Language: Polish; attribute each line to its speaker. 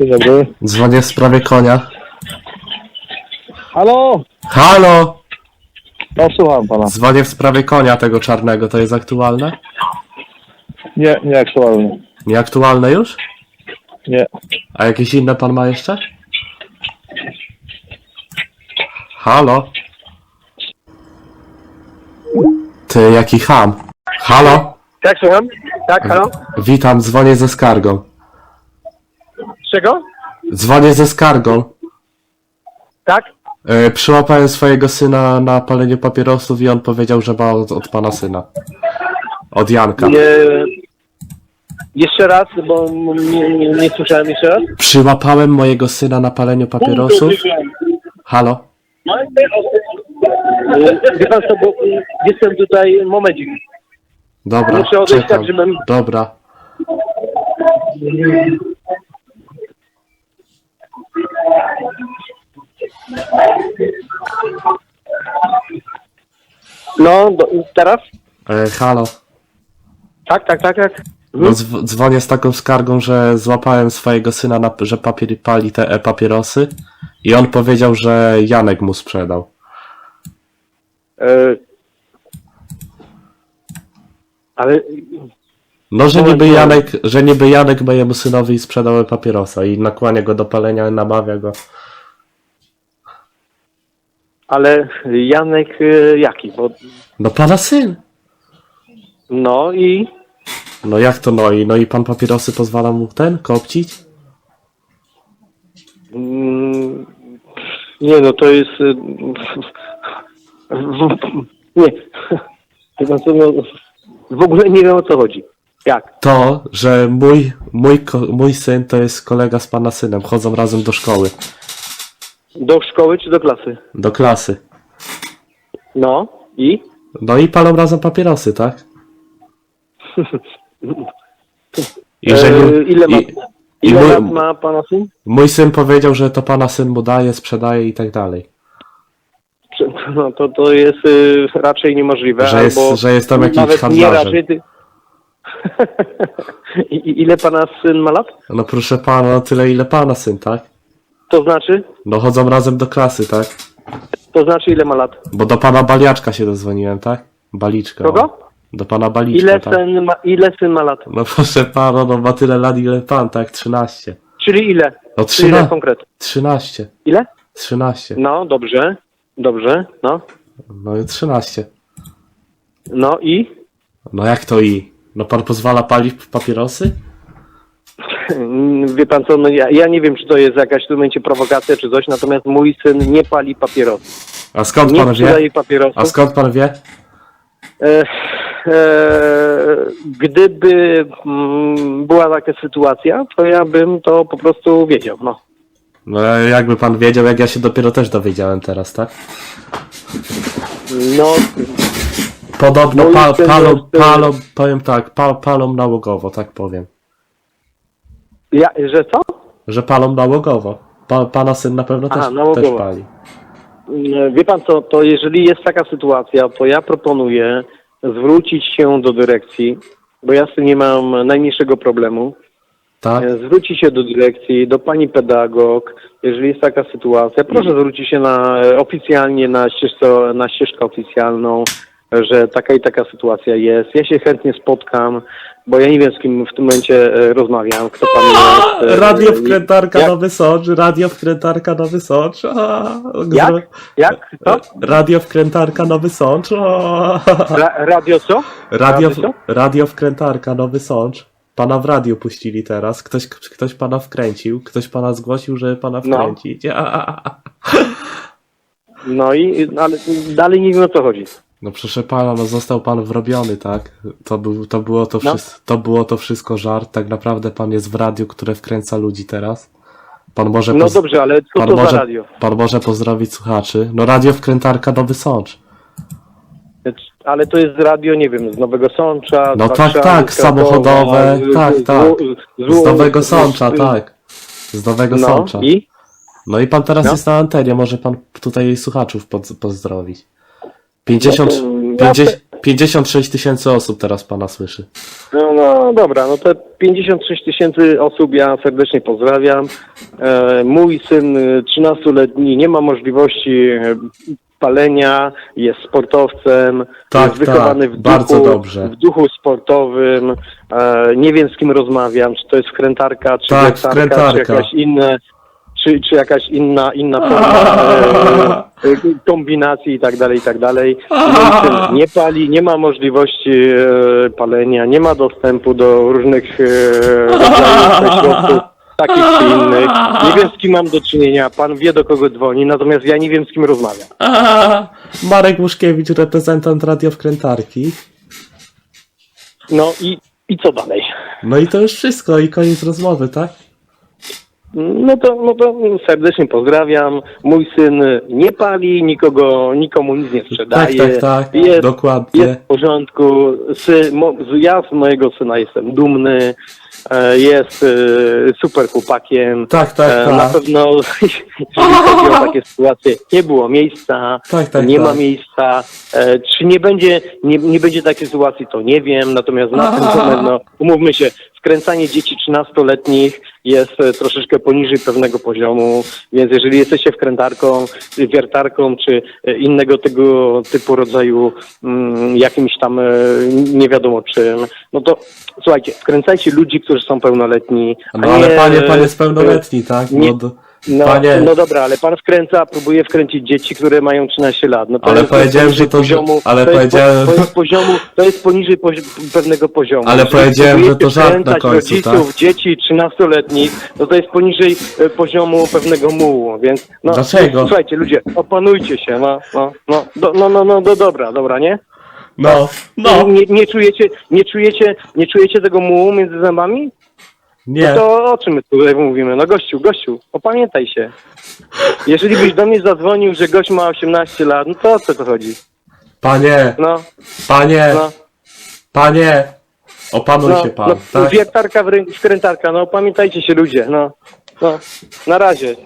Speaker 1: Dzień dobry.
Speaker 2: Dzwonię w sprawie konia.
Speaker 1: Halo?
Speaker 2: Halo!
Speaker 1: No, słucham pana.
Speaker 2: Dzwonię w sprawie konia tego czarnego, to jest aktualne?
Speaker 1: Nie, nie aktualny.
Speaker 2: Nieaktualne już?
Speaker 1: Nie.
Speaker 2: A jakieś inne pan ma jeszcze? Halo? Ty, jaki ham. Halo?
Speaker 3: Tak, słucham? Tak, halo?
Speaker 2: Witam, dzwonię ze skargą.
Speaker 3: Czego?
Speaker 2: Dzwonię ze skargą.
Speaker 3: Tak?
Speaker 2: Yy, przyłapałem swojego syna na paleniu papierosów i on powiedział, że ma od, od pana syna. Od Janka.
Speaker 3: Nie, jeszcze raz, bo m- nie, nie, nie słyszałem jeszcze raz.
Speaker 2: Przyłapałem mojego syna na paleniu papierosów. Halo?
Speaker 3: E, Wie pan co, bo e, jestem tutaj, momencik.
Speaker 2: Dobra,
Speaker 3: Muszę odejść
Speaker 2: czekam.
Speaker 3: tak, żebym-
Speaker 2: Dobra.
Speaker 3: No, do, teraz?
Speaker 2: E, halo.
Speaker 3: Tak, tak, tak, tak.
Speaker 2: No, dzw- dzwonię z taką skargą, że złapałem swojego syna, na, że papier pali te e papierosy i on powiedział, że Janek mu sprzedał.
Speaker 3: E, ale
Speaker 2: No, że niby. Janek, że niby Janek mojemu synowi sprzedał papierosa i nakłania go do palenia, namawia go.
Speaker 3: ale Janek e, jaki? Bo,
Speaker 2: No pana syn.
Speaker 3: no i
Speaker 2: No jak to no i, no i pan papierosy pozwala mu ten kopcić?
Speaker 3: Mm, Nie, no to jest. y, Nie. Wie pan co, no, w ogóle nie wiem o co chodzi. Jak?
Speaker 2: To, że mój, mój, mój syn to jest kolega z pana synem, chodzą razem do szkoły,
Speaker 3: Do szkoły czy do klasy?
Speaker 2: do klasy.
Speaker 3: No i?
Speaker 2: No i palą razem papierosy, tak? I że
Speaker 3: E,
Speaker 2: nie,
Speaker 3: ile ma,
Speaker 2: i, i
Speaker 3: ile
Speaker 2: mój,
Speaker 3: lat ma pana syn?
Speaker 2: mój syn powiedział, że to pana syn mu daje, sprzedaje i tak dalej.
Speaker 3: No to, to jest y, raczej niemożliwe.
Speaker 2: Że jest-
Speaker 3: albo
Speaker 2: że jest tam jakiś
Speaker 3: nawet nie
Speaker 2: handlarzem.
Speaker 3: raczej. Ty... I, ile pana syn ma lat?
Speaker 2: No proszę pana, no tyle ile pana syn, tak?
Speaker 3: To znaczy?
Speaker 2: No chodzą razem do klasy, tak?
Speaker 3: To znaczy ile ma lat?
Speaker 2: Bo do pana Baliaczka się dodzwoniłem, tak? Baliczka.
Speaker 3: Kogo?
Speaker 2: o. Do pana Baliczka,
Speaker 3: Ile
Speaker 2: tak?
Speaker 3: syn ma, ile syn ma lat?
Speaker 2: No proszę pana, no ma tyle lat ile pan, tak? 13.
Speaker 3: Czyli ile?
Speaker 2: No
Speaker 3: Czyli ile
Speaker 2: 13.
Speaker 3: konkretnie?
Speaker 2: 13.
Speaker 3: Ile?
Speaker 2: 13.
Speaker 3: No, dobrze. Dobrze, no.
Speaker 2: No i 13.
Speaker 3: No i?
Speaker 2: No jak to i? No pan pozwala palić papierosy?
Speaker 3: Wie pan co, no ja, ja nie wiem, czy to jest jakaś w tym momencie prowokacja, czy coś, natomiast mój syn nie pali papierosów.
Speaker 2: A skąd
Speaker 3: Nie
Speaker 2: pan wie?
Speaker 3: papierosów.
Speaker 2: A skąd pan wie?
Speaker 3: E, e, gdyby mm, była taka sytuacja, to ja bym to po prostu wiedział, no.
Speaker 2: No jakby pan wiedział, jak ja się dopiero też dowiedziałem teraz, tak?
Speaker 3: No,
Speaker 2: Podobno
Speaker 3: Mój
Speaker 2: pa, palą, palą, powiem tak, pa, palą nałogowo, tak powiem.
Speaker 3: ja, że co?
Speaker 2: Że palą nałogowo. Pa, pana syn na pewno
Speaker 3: Aha,
Speaker 2: też,
Speaker 3: nałogowo.
Speaker 2: też pali.
Speaker 3: Mm, Wie pan co, to jeżeli jest taka sytuacja, to ja proponuję zwrócić się do dyrekcji, bo ja z tym nie mam najmniejszego problemu.
Speaker 2: Tak?
Speaker 3: E, Zwróci się do dyrekcji, do pani pedagog, jeżeli jest taka sytuacja. Proszę zwrócić się na, e, oficjalnie na, ścieżce, na ścieżkę oficjalną, że taka i taka sytuacja jest. Ja się chętnie spotkam, bo ja nie wiem z kim w tym momencie e, rozmawiam, kto pan jest. e,
Speaker 2: Radio wkrętarka
Speaker 3: jak,
Speaker 2: Nowy Sącz, radio wkrętarka Nowy Sącz. A,
Speaker 3: Jak? Jak? Co?
Speaker 2: Radio wkrętarka Nowy Sącz. A,
Speaker 3: Ra, radio co?
Speaker 2: radio,
Speaker 3: Radio
Speaker 2: wkrętarka Nowy Sącz. Pana w radiu puścili teraz. Ktoś, ktoś pana wkręcił. Ktoś pana zgłosił, że pana
Speaker 3: No.
Speaker 2: wkręcić. A, a, a.
Speaker 3: No i, no ale dalej nie wiem o co chodzi.
Speaker 2: No proszę pana, no został pan wrobiony, tak? To, był, to, było to,
Speaker 3: No.
Speaker 2: wszystko, to było to wszystko żart. Tak naprawdę pan jest w radiu, które wkręca ludzi teraz. Pan może,
Speaker 3: No
Speaker 2: poz-
Speaker 3: dobrze, ale co
Speaker 2: pan
Speaker 3: to
Speaker 2: może,
Speaker 3: za radio?
Speaker 2: pan może pozdrowić słuchaczy. No radio wkrętarka Nowy Sącz.
Speaker 3: Ale to jest radio, nie wiem, z Nowego Sącza.
Speaker 2: No
Speaker 3: z
Speaker 2: tak,
Speaker 3: Warszawy,
Speaker 2: tak,
Speaker 3: z Krakowa,
Speaker 2: samochodowe,
Speaker 3: z-
Speaker 2: tak,
Speaker 3: z-
Speaker 2: tak.
Speaker 3: z-
Speaker 2: Z Nowego Sącza,
Speaker 3: z-
Speaker 2: tak. Z Nowego
Speaker 3: No
Speaker 2: Sącza.
Speaker 3: i?
Speaker 2: No i pan teraz
Speaker 3: No.
Speaker 2: jest na antenie, może pan tutaj słuchaczów pod, pozdrowić. 50,
Speaker 3: No to ja
Speaker 2: 50, 56 tysięcy osób teraz pana słyszy.
Speaker 3: No, no dobra, no to 56 tysięcy osób ja serdecznie pozdrawiam. E, mój syn y, 13-letni nie ma możliwości e, palenia, jest sportowcem,
Speaker 2: Tak,
Speaker 3: jest wychowany
Speaker 2: tak,
Speaker 3: w,
Speaker 2: bardzo
Speaker 3: duchu,
Speaker 2: dobrze.
Speaker 3: w duchu sportowym. E, nie wiem z kim rozmawiam, czy to jest wkrętarka, czy
Speaker 2: Tak,
Speaker 3: wiertarka, czy
Speaker 2: wkrętarka.
Speaker 3: jakaś inna, czy, czy jakaś inna, inna forma e, e, kombinacji i tak dalej, i tak dalej. Nie pali, nie ma możliwości e, palenia, nie ma dostępu do różnych e, rodzajów środków takich czy innych. Nie wiem z kim mam do czynienia, pan wie do kogo dzwoni, natomiast ja nie wiem z kim rozmawiam.
Speaker 2: Marek Łuszkiewicz, reprezentant Radio Wkrętarki.
Speaker 3: No i, i co dalej?
Speaker 2: No i to już wszystko i koniec rozmowy, tak?
Speaker 3: No to, no to serdecznie pozdrawiam. Mój syn nie pali, nikogo, nikomu nic nie sprzedaje.
Speaker 2: Tak, tak, tak,
Speaker 3: Jest,
Speaker 2: dokładnie.
Speaker 3: jest w porządku. Sy, mo, ja z mojego syna jestem dumny. E, Jest e, super chłopakiem.
Speaker 2: Tak, tak,
Speaker 3: E,
Speaker 2: tak.
Speaker 3: Na pewno, jeżeli chodzi o takie sytuacje, nie było miejsca,
Speaker 2: Tak, tak,
Speaker 3: nie
Speaker 2: tak.
Speaker 3: ma miejsca. Czy nie będzie, nie, nie będzie takiej sytuacji, to nie wiem. Natomiast na ten moment, no, umówmy się, wkręcanie dzieci 13-letnich jest troszeczkę poniżej pewnego poziomu, więc jeżeli jesteście wkrętarką, wiertarką czy innego tego typu rodzaju mm, jakimś tam nie wiadomo czym, no to słuchajcie, wkręcajcie ludzi, którzy są pełnoletni.
Speaker 2: No ale
Speaker 3: nie,
Speaker 2: panie, pan
Speaker 3: e,
Speaker 2: jest pełnoletni, tak?
Speaker 3: nie-
Speaker 2: No,
Speaker 3: no,
Speaker 2: Panie-
Speaker 3: no dobra, ale pan wkręca, próbuje wkręcić dzieci, które mają 13 lat. No
Speaker 2: Ale
Speaker 3: jest, jest
Speaker 2: powiedziałem, że to-
Speaker 3: poziomu,
Speaker 2: ale
Speaker 3: to jest,
Speaker 2: powiedziałem-
Speaker 3: po, to jest poziomu, to jest poniżej pozi- pewnego poziomu.
Speaker 2: Ale
Speaker 3: Jeżeli
Speaker 2: powiedziałem, że to żart na końcu,
Speaker 3: rodziców,
Speaker 2: tak?
Speaker 3: dzieci 13-letnich, no to jest poniżej e, poziomu pewnego mułu, więc no,
Speaker 2: Dlaczego?
Speaker 3: słuchajcie ludzie, opanujcie się, no, no, no, do, no, no, no, do, dobra, dobra, nie?
Speaker 2: No, no,
Speaker 3: Nie, nie czujecie, nie czujecie, nie czujecie tego mułu między zębami?
Speaker 2: nie.
Speaker 3: No to o czym my tutaj mówimy? No gościu, gościu, opamiętaj się. Jeżeli byś do mnie zadzwonił, że gość ma 18 lat, no to o co to chodzi?
Speaker 2: Panie,
Speaker 3: No,
Speaker 2: panie,
Speaker 3: no,
Speaker 2: panie, opanuj
Speaker 3: no,
Speaker 2: się pan,
Speaker 3: no
Speaker 2: tak?
Speaker 3: wiertarka, wrę- wkrętarka, no opamiętajcie się ludzie, no, no, na razie.